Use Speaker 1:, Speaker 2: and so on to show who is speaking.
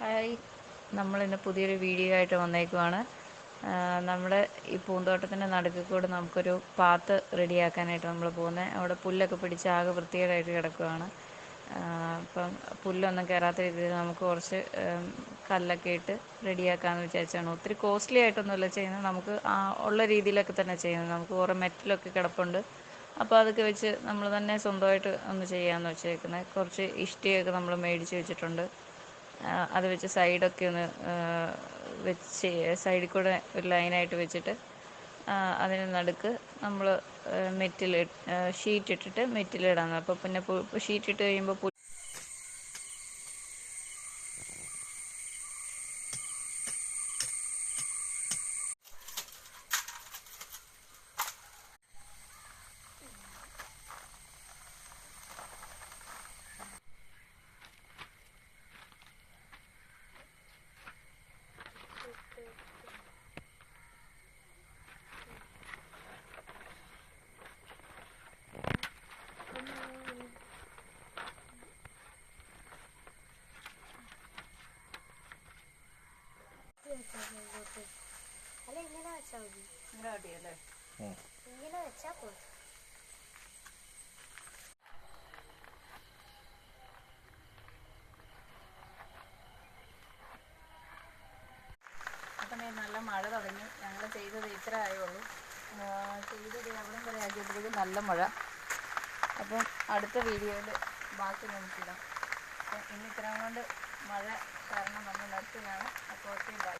Speaker 1: Hi. നമ്മളിന്ന് പുതിയൊരു video ആയിട്ട് വന്നേക്കുവാണ്. നമ്മുടെ ഈ പൂന്തോട്ടത്തിന്റെ നടുക്ക് കൂടെ നമുക്കൊരു പാത്ത് റെഡിയാക്കാനായിട്ട് നമ്മൾ പോകുന്നത് അവിടെ പുല്ലൊക്കെ പിടിച്ച് ആകെ വൃത്തികേടായിട്ട് കിടക്കുവാണ്. അപ്പം പുല്ലൊന്നും കയറാത്ത രീതിയിൽ നമുക്ക് കുറച്ച് കല്ലൊക്കെ ഇട്ട് റെഡിയാക്കാമെന്ന് വിചാരിച്ചാണ്. ഒത്തിരി കോസ്റ്റ്ലി ആയിട്ടൊന്നുമല്ല ചെയ്യുന്നത്. നമുക്ക് ആ ഉള്ള രീതിയിലൊക്കെ തന്നെ ചെയ്യുന്നത്. നമുക്ക് കുറേ മെറ്റലൊക്കെ കിടപ്പുണ്ട്. അപ്പോൾ അതൊക്കെ വെച്ച് നമ്മൾ തന്നെ സ്വന്തമായിട്ട് ഒന്ന് ചെയ്യാമെന്ന് വെച്ചേക്കുന്നത് കുറച്ച് ഇഷ്ടിയൊക്കെ നമ്മൾ മേടിച്ച് വെച്ചിട്ടുണ്ട്. അത് വെച്ച് സൈഡൊക്കെ ഒന്ന് വെച്ച് സൈഡിൽ കൂടെ ഒരു ലൈനായിട്ട് വെച്ചിട്ട് അതിന് നടുക്ക് നമ്മൾ മെറ്റിൽ ഷീറ്റ് ഇട്ടിട്ട് മെറ്റിലിടാന്ന്. അപ്പോൾ പിന്നെ ഷീറ്റ് ഇട്ട് കഴിയുമ്പോൾ
Speaker 2: ഇങ്ങനെ വെച്ചാ മതി. ഇങ്ങനെ വെച്ചാ പോയി
Speaker 1: അപ്പം നല്ല മഴ തുടങ്ങി. ഞങ്ങൾ ചെയ്തത് ഇത്ര ആയുള്ളൂ. ചെയ്തത് അവിടം വരെ ആക്കിയപ്പോഴേക്കും നല്ല മഴ. അപ്പം അടുത്ത വീഡിയോയിൽ ബാക്കി നമുക്കിടാം അപ്പം ഇന്ന് ഇത്രയും കൊണ്ട് മഴ കാരണം നമ്മൾ നിർത്തിയാണ് അപ്പോൾ ഓക്കെ ബൈ